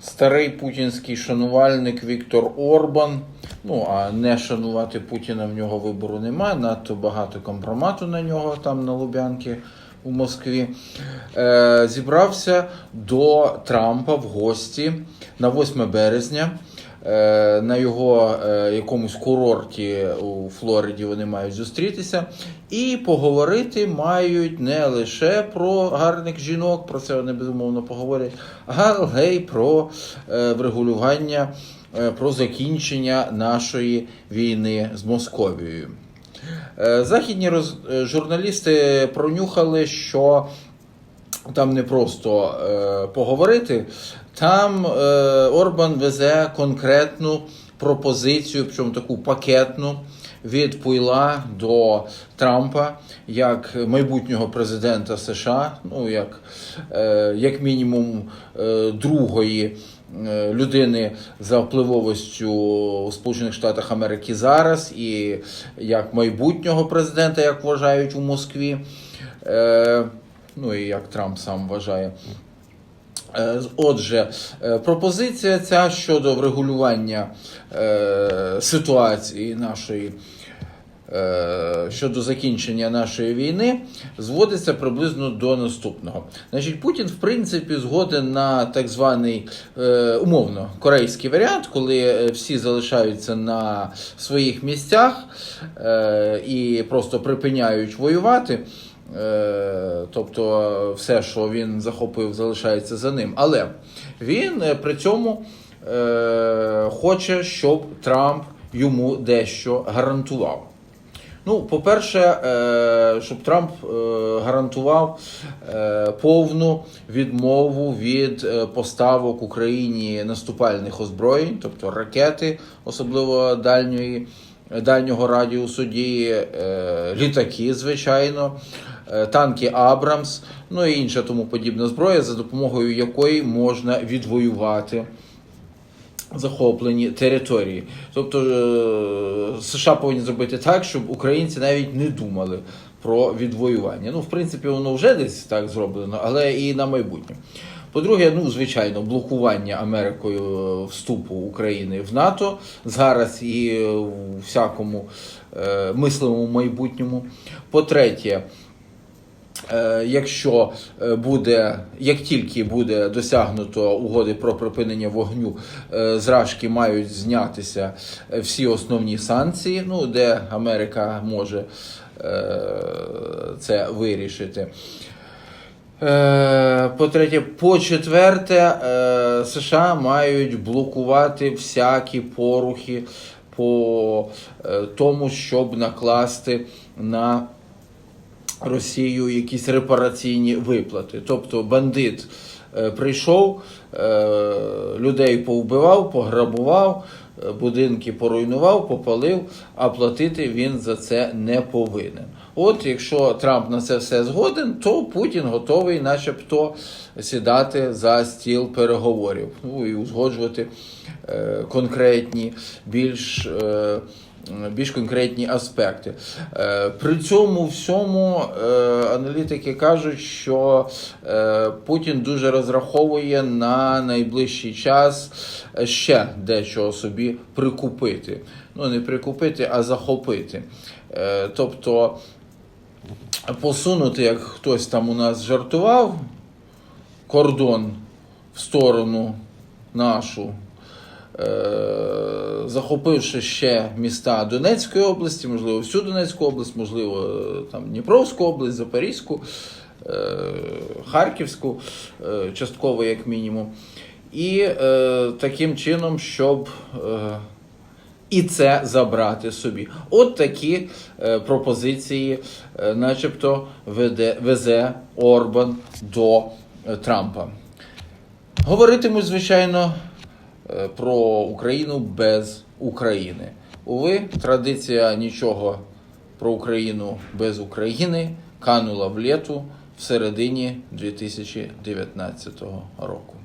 старий путінський шанувальник Віктор Орбан. Ну, а не шанувати Путіна в нього вибору немає. Надто багато компромату на нього там на Лубянки у Москві. Е, зібрався до Трампа в гості на 8 березня. Е, На його е, якомусь курорті у Флориді вони мають зустрітися і поговорити мають не лише про гарних жінок, про це вони безумовно поговорять, але й про е, врегулювання, про закінчення нашої війни з Московією. Західні роз... журналісти пронюхали, що там не просто е, поговорити, там е, Орбан везе конкретну пропозицію, причому таку пакетну від Пуйла до Трампа як майбутнього президента США, ну як, е, як мінімум е, другої. е, Людини за впливовістю у Сполучених Штатах Америки зараз, і як майбутнього президента, як вважають у Москві. Е, ну і як Трамп сам вважає. Е, Отже, е, пропозиція ця щодо врегулювання е, ситуації нашої. Щодо закінчення нашої війни зводиться приблизно до наступного. Значить, Путін, в принципі, згоден на так званий умовно корейський варіант, коли всі залишаються на своїх місцях і просто припиняють воювати. Е, Тобто все, що він захопив, залишається за ним. Але він е, при цьому е, хоче, щоб Трамп йому дещо гарантував. Ну, по-перше, щоб Трамп гарантував повну відмову від поставок Україні наступальних озброєнь, тобто ракети, особливо дальньої, дальнього радіусу дії, літаки, звичайно, танки Абрамс, ну і інша тому подібна зброя, за допомогою якої можна відвоювати захоплені території. Тобто е, США повинні зробити так, щоб українці навіть не думали про відвоювання. Ну, в принципі, воно вже десь так зроблено, але і на майбутнє. По-друге, ну, звичайно, блокування Америкою вступу України в НАТО зараз і у всякому е, мислимому майбутньому. По-третє, Е, Якщо е, буде, як тільки буде досягнуто угоди про припинення вогню, е, зражки мають знятися е, всі основні санкції, ну де Америка може е, це вирішити. Е, По-третє, по-четверте, е, США мають блокувати всякі порухи по е, тому, щоб накласти на Росію якісь репараційні виплати. Тобто бандит е, прийшов, е, людей повбивав, пограбував, е, будинки поруйнував, попалив, а платити він за це не повинен. От якщо Трамп на це все згоден, то Путін готовий, начебто, сідати за стіл переговорів ну, і узгоджувати конкретні, більш. Більш конкретні аспекти. Е, При цьому всьому е, аналітики кажуть, що е, Путін дуже розраховує на найближчий час ще дечого собі прикупити. Ну, не прикупити, а захопити. Тобто посунути, як хтось там у нас жартував, кордон в сторону нашу. Е, захопивши ще міста Донецької області, можливо, всю Донецьку область, можливо, е, там Дніпровську область, Запорізьку, е, Харківську, частково, як мінімум. І е, таким чином, щоб е, і це забрати собі. От такі е, пропозиції, е, начебто, веде, везе Орбан до е, Трампа. Говоритимуть, звичайно, про Україну без України. Уви, традиція нічого про Україну без України канула в літу в середині 2019 року.